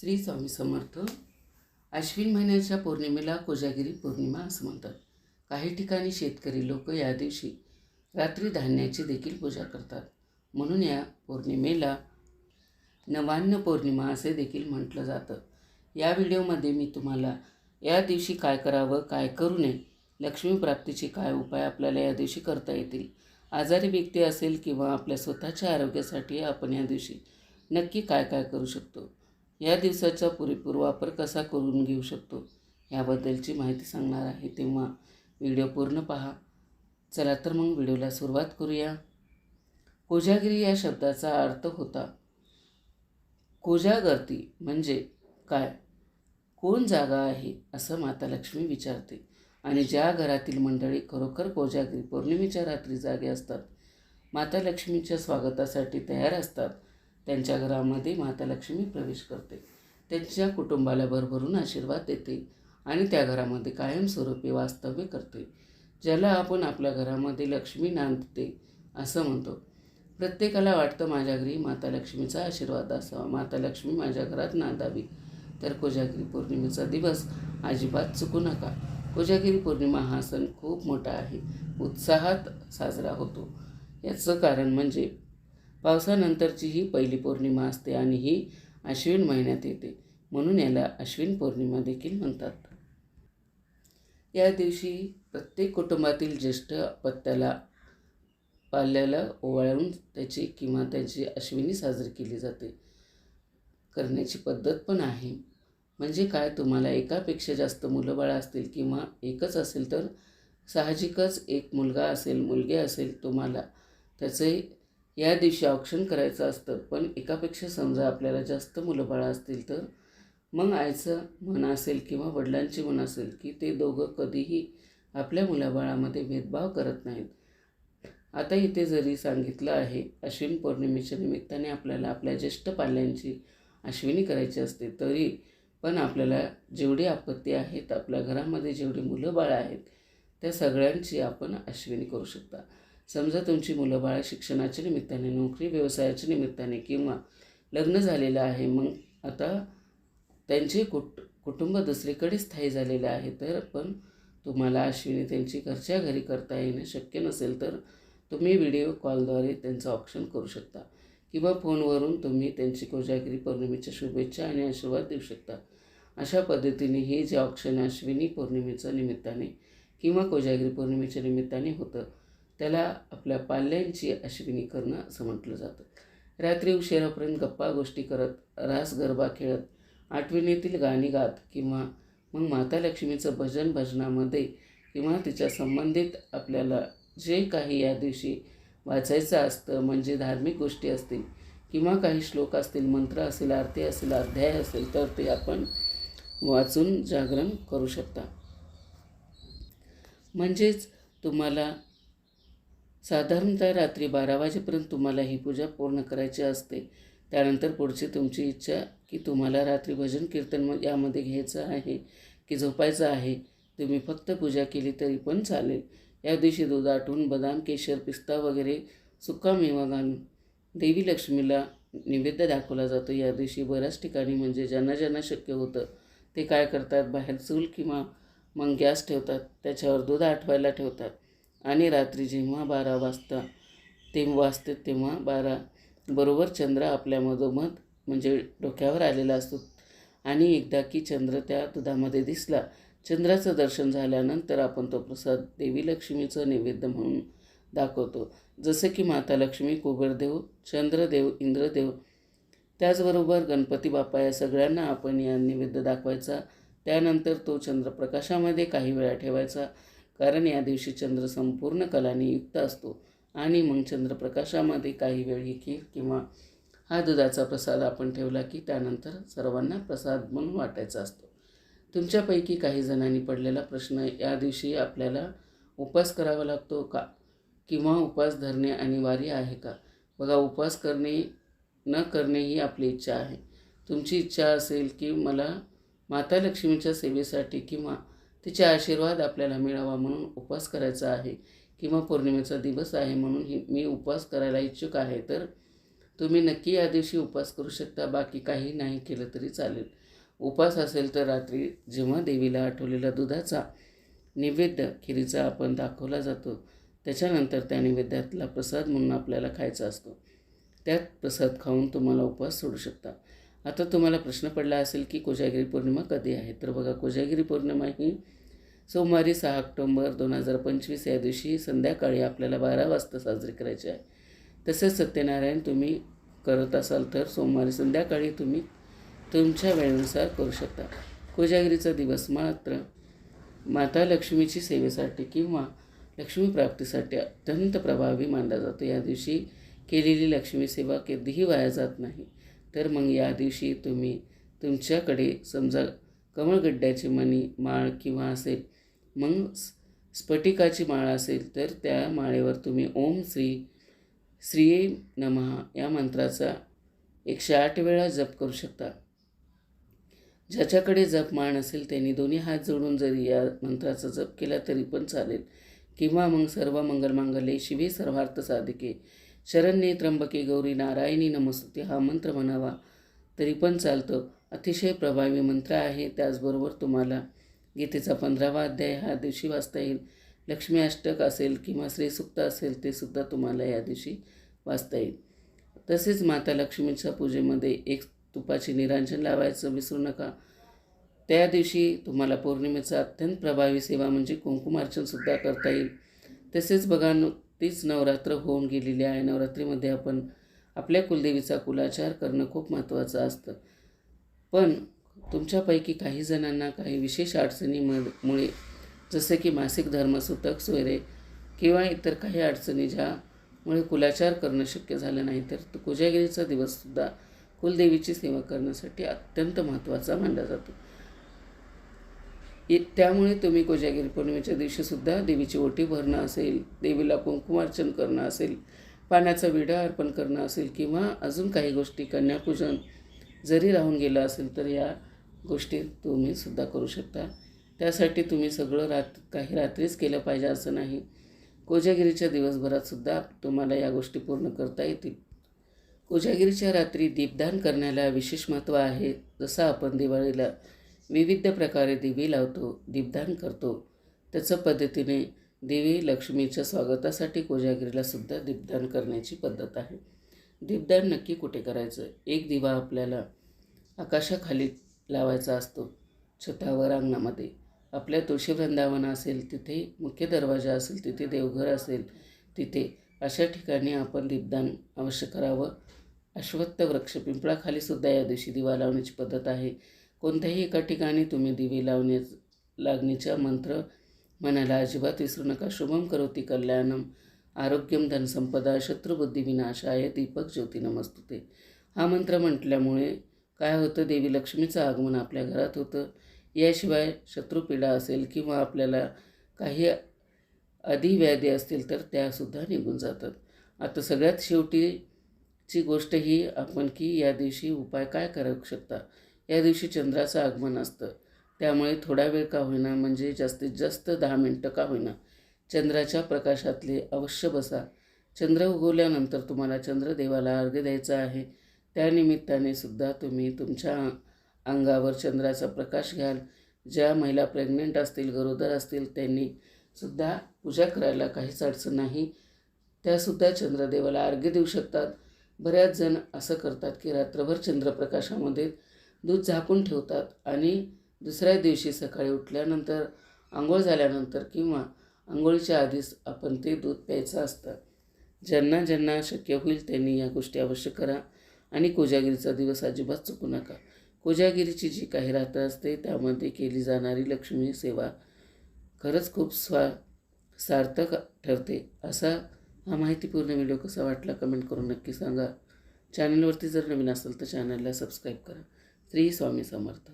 श्री स्वामी समर्थ. आश्विन महिन्याच्या पौर्णिमेला कोजागिरी पौर्णिमा असं म्हणतात. काही ठिकाणी शेतकरी लोक या दिवशी रात्री धान्याची देखील पूजा करतात. म्हणून या पौर्णिमेला नवान्न पौर्णिमा असे देखील म्हटलं जातं. या व्हिडिओमध्ये मी तुम्हाला या दिवशी काय करावं काय करू नये लक्ष्मी प्राप्तीचे काय उपाय आपल्याला या दिवशी करता येतील आजारी व्यक्ती असेल किंवा आपल्या स्वतःच्या आरोग्यासाठी आपण या दिवशी नक्की काय काय करू शकतो या दिवसाचा पुरेपूर वापर कसा करून घेऊ शकतो याबद्दलची माहिती सांगणार आहे तेव्हा व्हिडिओ पूर्ण पहा. चला तर मग व्हिडिओला सुरुवात करूया. कोजागिरी या शब्दाचा अर्थ होता कोजागर्ती म्हणजे काय? कोण जागा आहे? असं माता लक्ष्मी विचारते. आणि ज्या घरातील मंडळी खरोखर कोजागिरी पौर्णिमेच्या रात्री जागे असतात माता लक्ष्मीच्या स्वागतासाठी तयार असतात त्यांच्या घरामध्ये माता लक्ष्मी प्रवेश करते. त्यांच्या कुटुंबाला भरभरून आशीर्वाद देते आणि त्या घरामध्ये कायमस्वरूपी वास्तव्य करते ज्याला आपण आपल्या घरामध्ये लक्ष्मी नांदते असं म्हणतो. प्रत्येकाला वाटतं माझ्या घरी माता लक्ष्मीचा आशीर्वाद असावा. माता लक्ष्मी माझ्या घरात नांदावी. तर कोजागिरी पौर्णिमेचा दिवस अजिबात चुकू नका. कोजागिरी पौर्णिमा हा सण खूप मोठा आहे. उत्साहात साजरा होतो. याचं कारण म्हणजे पावसानंतरची ही पहिली पौर्णिमा असते आणि ही आश्विन महिन्यात येते म्हणून याला अश्विन पौर्णिमा देखील म्हणतात. या दिवशी प्रत्येक कुटुंबातील ज्येष्ठ पत्त्याला पाल्याला ओवाळून त्याची किंवा त्याची अश्विनी साजरी केली जाते. करण्याची पद्धत पण आहे. म्हणजे काय? तुम्हाला एकापेक्षा जास्त मुलं बाळं असतील किंवा एकच असेल तर साहजिकच एक मुलगा असेल मुलगी असेल तुम्हाला त्याचे या दिवशी ऑप्शन करायचं असतं पण एकापेक्षा समजा आपल्याला जास्त मुलं बाळं असतील तर? मग आईचं मन असेल किंवा वडिलांची मन असेल की ते दोघं कधीही आपल्या मुलाबाळामध्ये भेदभाव करत नाहीत. आता इथे जरी सांगितलं आहे अश्विन पौर्णिमेच्या निमित्ताने आपल्याला आपल्या ज्येष्ठ पाल्यांची अश्विनी करायची असते तरी पण आपल्याला जेवढी आपत्ती आहेत आपल्या घरामध्ये जेवढी मुलं बाळं आहेत त्या सगळ्यांची आपण अश्विनी करू शकता. समजा तुमची मुलं बाळ शिक्षणाच्या निमित्ताने नोकरी व्यवसायाच्या निमित्ताने किंवा लग्न झालेलं आहे मग आता त्यांचे कुट कुटुंब दुसरीकडे स्थायी झालेले आहे तर पण तुम्हाला अश्विनी त्यांची घरच्या घरी करता येणं शक्य नसेल तर तुम्ही व्हिडिओ कॉलद्वारे त्यांचं ऑप्शन करू शकता. किंवा फोनवरून तुम्ही त्यांची कोजागिरी पौर्णिमेच्या शुभेच्छा आणि आशीर्वाद देऊ शकता. अशा पद्धतीने हे जे ऑप्शन अश्विनी पौर्णिमेच्या निमित्ताने किंवा कोजागिरी पौर्णिमेच्या निमित्ताने होतं त्याला आपल्या पाल्यांची अश्विनी करणं असं म्हटलं जातं. रात्री उशिरापर्यंत गप्पा गोष्टी करत रास गरबा खेळत आठवणीतील गाणी गात किंवा मग माता लक्ष्मीचं भजन भजनामध्ये किंवा तिच्या संबंधित आपल्याला जे काही या दिवशी वाचायचं असतं म्हणजे धार्मिक गोष्टी असतील किंवा काही श्लोक असतील मंत्र असेल आरती असेल अध्याय असेल तर ते आपण वाचून जागरण करू शकता. म्हणजेच तुम्हाला साधारणतः रात्री बारा वाजेपर्यंत तुम्हाला ही पूजा पूर्ण करायची असते. त्यानंतर पुढची तुमची इच्छा की तुम्हाला रात्री भजन कीर्तन म यामध्ये घ्यायचं आहे की झोपायचं आहे. तुम्ही फक्त पूजा केली तरी पण चालेल. या दिवशी दूध आटून बदाम केशर पिस्ता वगैरे सुका मेवा घालून देवी लक्ष्मीला नैवेद्य दाखवला जातो. या दिवशी बऱ्याच ठिकाणी म्हणजे ज्यांना ज्यांना शक्य होतं ते काय करतात? बाहेर चूल किंवा मग गॅस ठेवतात. त्याच्यावर दूध आठवायला ठेवतात. आणि रात्री जेव्हा बारा वाजता तेव्हा वाजते तेव्हा बारा. बरोबर चंद्र आपल्या मधोमध म्हणजे डोक्यावर आलेला असतो. आणि एकदा की चंद्र त्या दुधामध्ये दिसला चंद्राचं दर्शन झाल्यानंतर आपण तो प्रसाद देवी लक्ष्मीचं नैवेद्य म्हणून दाखवतो. जसं की माता लक्ष्मी कुबेरदेव चंद्रदेव इंद्रदेव. त्याचबरोबर गणपती बाप्पा या सगळ्यांना आपण या नैवेद्य दाखवायचा. त्यानंतर तो चंद्रप्रकाशामध्ये काही वेळा ठेवायचा. कारण या दिवशी चंद्र संपूर्ण कलाने युक्त असतो आणि मग चंद्रप्रकाशामध्ये काही वेळ ही खीर किंवा हा दुधाचा प्रसाद आपण ठेवला की त्यानंतर सर्वांना प्रसाद म्हणून वाटायचा असतो. तुमच्यापैकी काही जणांनी पडलेला प्रश्न या दिवशी आपल्याला उपवास करावा लागतो का? किंवा उपवास धरणे अनिवार्य आहे का? बघा उपवास करणे न करणे ही आपली इच्छा आहे. तुमची इच्छा असेल की मला माता लक्ष्मीच्या सेवेसाठी किंवा तिचे आशीर्वाद आपल्याला मिळावा म्हणून उपवास करायचा आहे किंवा पौर्णिमेचा दिवस आहे म्हणून ही मी उपवास करायला इच्छुक आहे. तर तुम्ही नक्की या दिवशी उपवास करू शकता. बाकी काही नाही केलं तरी चालेल. उपवास असेल तर रात्री जेव्हा देवीला आठवलेला दुधाचा नैवेद्य खिरीचा आपण दाखवला जातो त्याच्यानंतर त्या नैवेद्यातला प्रसाद म्हणून आपल्याला खायचा असतो. त्यात प्रसाद खाऊन तुम्हाला उपवास सोडू शकता. आता तुम्हाला प्रश्न पडला असेल की कोजागिरी पौर्णिमा कधी आहे? तर बघा कोजागिरी पौर्णिमा ही सोमवारी सहा ऑक्टोंबर दोन हजार पंचवीस या दिवशी संध्याकाळी आपल्याला बारा वाजता साजरी करायची आहे. तसेच सत्यनारायण तुम्ही करत असाल तर सोमवारी संध्याकाळी तुम्ही तुमच्या वेळेनुसार करू शकता. कोजागिरीचा दिवस मात्र माता लक्ष्मीची सेवेसाठी किंवा लक्ष्मी प्राप्तीसाठी अत्यंत प्रभावी मानला जातो. या दिवशी केलेली लक्ष्मी सेवा कधीही वाया जात नाही. तर मग या दिवशी तुम्ही तुमच्याकडे समजा कमळगड्ड्याची मणी माळ किंवा असेल मग स्फटिकाची माळ असेल तर त्या माळेवर तुम्ही ओम श्री श्री नमः या मंत्राचा एकशे आठ वेळा जप करू शकता. ज्याच्याकडे जप माळ नसेल त्यांनी दोन्ही हात जोडून जरी या मंत्राचा जप केला तरी पण चालेल. किंवा मग सर्व मंगलमांगल्ये शिवे सर्वार्थ साधिके. शरण्ये त्र्यंबके गौरी नारायणी नमस्ते हा मंत्र म्हणावा तरी पण चालतो. अतिशय प्रभावी मंत्र आहे. त्याचबरोबर तुम्हाला गीतेचा पंधरावा अध्याय हा दिवशी वाचता येईल. लक्ष्मी अष्टक असेल किंवा श्रीसुक्त असेल ते सुद्धा तुम्हाला या दिवशी वाचता येईल. तसेच माता लक्ष्मीच्या पूजेमध्ये एक तुपाची निरांजन लावायचं विसरू नका. त्या दिवशी तुम्हाला पौर्णिमेचा अत्यंत प्रभावी सेवा म्हणजे कुंकुमार्चनसुद्धा करता येईल. तसेच बघा नुकतीच नवरात्र होऊन गेलेली आहे. नवरात्रीमध्ये आपण आपल्या कुलदेवीचा कुलाचार करणं खूप महत्त्वाचं असतं. पण तुमच्यापैकी काही जणांना काही विशेष अडचणीमुळे जसे की मासिक धर्मसूतक सोयरे किंवा इतर काही अडचणी ज्यामुळे कुलाचार करणं शक्य झालं नाही तर कोजागिरीचा दिवससुद्धा कुलदेवीची सेवा करण्यासाठी अत्यंत महत्त्वाचा मानला जातो. इ त्यामुळे तुम्ही कोजागिरी पौर्णिमेच्या दिवशीसुद्धा देवीची ओटी भरणं असेल देवीला कुंकुमार्चन करणं असेल पाण्याचा विडा अर्पण करणं असेल किंवा अजून काही गोष्टी कन्यापूजन जरी राहून गेलं असेल तर या गोष्टी तुम्ही सुद्धा करू शकता. त्यासाठी तुम्ही सगळं रात काही रात्रीच केलं पाहिजे असं नाही. कोजागिरीच्या दिवसभरात सुद्धा तुम्हाला या गोष्टी पूर्ण करता येतील. कोजागिरीच्या रात्री दीपदान करण्याला विशेष महत्त्व आहे. जसं आपण दिवाळीला विविध प्रकारे दिवे लावतो दीपदान करतो त्याच्या पद्धतीने देवी लक्ष्मीच्या स्वागतासाठी कोजागिरीला सुद्धा दीपदान करण्याची पद्धत आहे. दीपदान नक्की कुठे करायचं? एक दिवा आपल्याला आकाशाखाली लावायचा असतो. छतावर अंगणामध्ये. आपल्या तुळशी वृंदावन असेल तिथे मुख्य दरवाजा असेल तिथे देवघर असेल तिथे अशा ठिकाणी आपण दीपदान अवश्य करावं. अश्वत्थ वृक्ष पिंपळाखाली सुद्धा या दिवशी दिवा लावण्याची पद्धत आहे. कोणत्याही एका ठिकाणी तुम्ही दिवे लावण्या लागण्याचा मंत्र मनाला अजिबात विसरू नका. शुभम करोती कल्याणम. आरोग्यम धनसंपदा शत्रुबुद्धी विनाशाय दीपक ज्योती नमस्तुते. हा मंत्र म्हटल्यामुळे काय होतं? देवी लक्ष्मीचं आगमन आपल्या घरात होतं. याशिवाय शत्रुपीडा असेल किंवा आपल्याला काही अधिव्याधी असतील तर त्यासुद्धा निघून जातात. आता सगळ्यात शेवटीची गोष्ट ही आपण की या दिवशी उपाय काय करू शकता? या दिवशी चंद्राचं आगमन असतं. त्यामुळे थोडा वेळ का होईना म्हणजे जास्तीत जास्त दहा मिनटं का होईना चंद्राच्या प्रकाशातले अवश्य बसा. चंद्र उगवल्यानंतर तुम्हाला चंद्रदेवाला अर्घ्य द्यायचा आहे. त्यानिमित्ताने सुद्धा तुम्ही तुमच्या अंगावर चंद्राचा प्रकाश घ्याल. ज्या महिला प्रेग्नेंट असतील गरोदर असतील त्यांनी सुद्धा पूजा करायला काहीच अडचण नाही. त्यासुद्धा चंद्रदेवाला अर्घ्य देऊ शकतात. बऱ्याच जण असं करतात की रात्रभर चंद्रप्रकाशामध्ये दूध झाकून ठेवतात आणि दुसऱ्या दिवशी सकाळी उठल्यानंतर आंघोळ झाल्यानंतर किंवा आंघोळीच्या आधीच आपण ते दूध प्यायचं असतं. ज्यांना ज्यांना शक्य होईल त्यांनी या गोष्टी अवश्य करा. आणि कोजागिरीचा दिवस अजिबात चुकू नका. कोजागिरीची जी काही रात्र असते त्यामध्ये केली जाणारी लक्ष्मी सेवा खरंच खूप स्वा सार्थक ठरते. असा हा माहितीपूर्ण व्हिडिओ कसा वाटला कमेंट करून नक्की सांगा. चॅनलवरती जर नवीन असेल तर चॅनलला सबस्क्राईब करा. श्री स्वामी समर्थ.